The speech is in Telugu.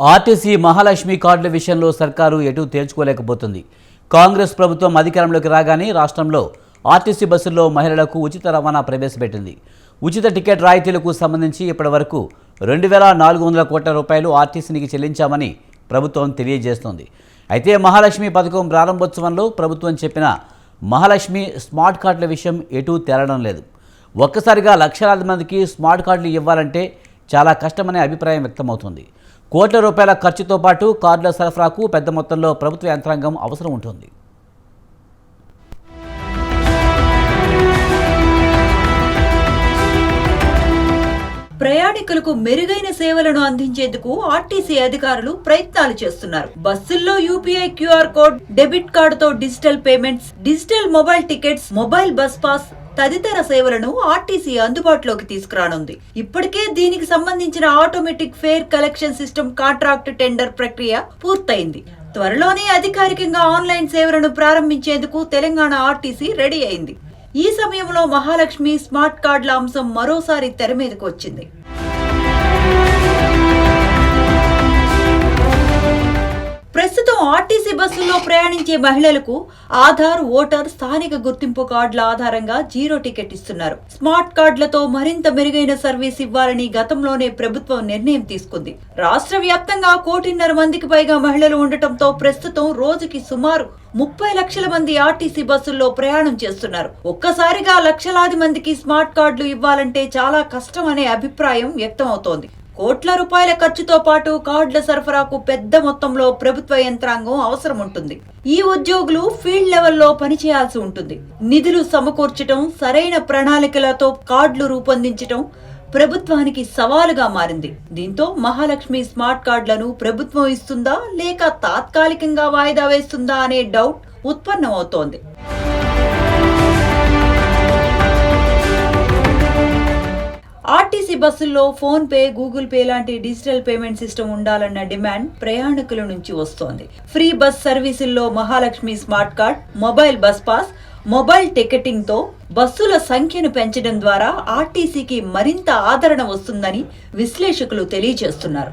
ఆర్టీసీ మహాలక్ష్మి కార్డుల విషయంలో సర్కారు ఎటు తేల్చుకోలేకపోతుంది. కాంగ్రెస్ ప్రభుత్వం అధికారంలోకి రాగానే రాష్ట్రంలో ఆర్టీసీ బస్సుల్లో మహిళలకు ఉచిత రవాణా ప్రవేశపెట్టింది. ఉచిత టికెట్ రాయితీలకు సంబంధించి ఇప్పటివరకు రెండు వేల నాలుగు వందల కోట్ల రూపాయలు ఆర్టీసీనికి చెల్లించామని ప్రభుత్వం తెలియజేస్తోంది. అయితే మహాలక్ష్మి పథకం ప్రారంభోత్సవంలో ప్రభుత్వం చెప్పిన మహాలక్ష్మి స్మార్ట్ కార్డుల విషయం ఎటూ తేలడం లేదు. ఒక్కసారిగా లక్షలాది మందికి స్మార్ట్ కార్డులు ఇవ్వాలంటే చాలా కష్టమనే అభిప్రాయం వ్యక్తమవుతుంది. కోట్ల రూపాయల ఖర్చుతో పాటు కార్డుల సరఫరాకు పెద్ద మొత్తంలో ప్రభుత్వ యంత్రాంగం అవసరం ఉంటుంది. ప్రయాణికులకు మెరుగైన సేవలను అందించేందుకు ఆర్టీసీ అధికారులు ప్రయత్నాలు చేస్తున్నారు. బస్సుల్లో యూపీఐ క్యూఆర్ కోడ్ డెబిట్ కార్డుతో digital payments digital mobile tickets mobile bus pass తదితర సేవలను ఆర్టీసీ అందుబాటులోకి తీసుకురానుంది. ఇప్పటికే దీనికి సంబంధించిన automatic fare collection system contract tender ప్రక్రియ పూర్తయింది. త్వరలోనే అధికారికంగా ఆన్లైన్ సేవలను ప్రారంభించేందుకు తెలంగాణ ఆర్టీసీ రెడీ అయింది. ఈ సమయంలో మహాలక్ష్మి స్మార్ట్ కార్డుల అంశం మరోసారి తెర మీదకు వచ్చింది. ఆర్టీసీ బస్సుల్లో ప్రయాణించే మహిళలకు ఆధార్ ఓటర్ స్థానిక గుర్తింపు కార్డుల ఆధారంగా జీరో టికెట్ ఇస్తున్నారు. స్మార్ట్ కార్డులతో మరింత మెరుగైన సర్వీస్ ఇవ్వాలని గతంలోనే ప్రభుత్వం నిర్ణయం తీసుకుంది. రాష్ట్ర వ్యాప్తంగా కోటిన్నర మందికి పైగా మహిళలు ఉండటంతో ప్రస్తుతం రోజుకి సుమారు ముప్పై లక్షల మంది ఆర్టీసీ బస్సుల్లో ప్రయాణం చేస్తున్నారు. ఒక్కసారిగా లక్షలాది మందికి స్మార్ట్ కార్డులు ఇవ్వాలంటే చాలా కష్టం అనే అభిప్రాయం వ్యక్తమవుతోంది. కోట్ల రూపాయల ఖర్చుతో పాటు కార్డుల సరఫరాకు పెద్ద మొత్తంలో ప్రభుత్వ యంత్రాంగం అవసరం ఉంటుంది ఈ ఉద్యోగులు ఫీల్డ్ లెవెల్లో పనిచేయాల్సి ఉంటుంది. నిధులు సమకూర్చటం సరైన ప్రణాళికలతో కార్డులు రూపొందించటం ప్రభుత్వానికి సవాలుగా మారింది. దీంతో మహాలక్ష్మి స్మార్ట్ కార్డులను ప్రభుత్వం ఇస్తుందా లేక తాత్కాలికంగా వాయిదా వేస్తుందా అనే డౌట్ ఉత్పన్నమవుతోంది. బస్సుల్లో ఫోన్ పే గూగుల్ పే లాంటి డిజిటల్ పేమెంట్ సిస్టమ్ ఉండాలన్న డిమాండ్ ప్రయాణికుల నుంచి వస్తోంది. Free bus సర్వీసుల్లో Mahalakshmi smart card mobile bus pass mobile టికెటింగ్తో బస్సుల సంఖ్యను పెంచడం ద్వారా ఆర్టీసీకి మరింత ఆదరణ వస్తుందని విశ్లేషకులు తెలియజేస్తున్నారు.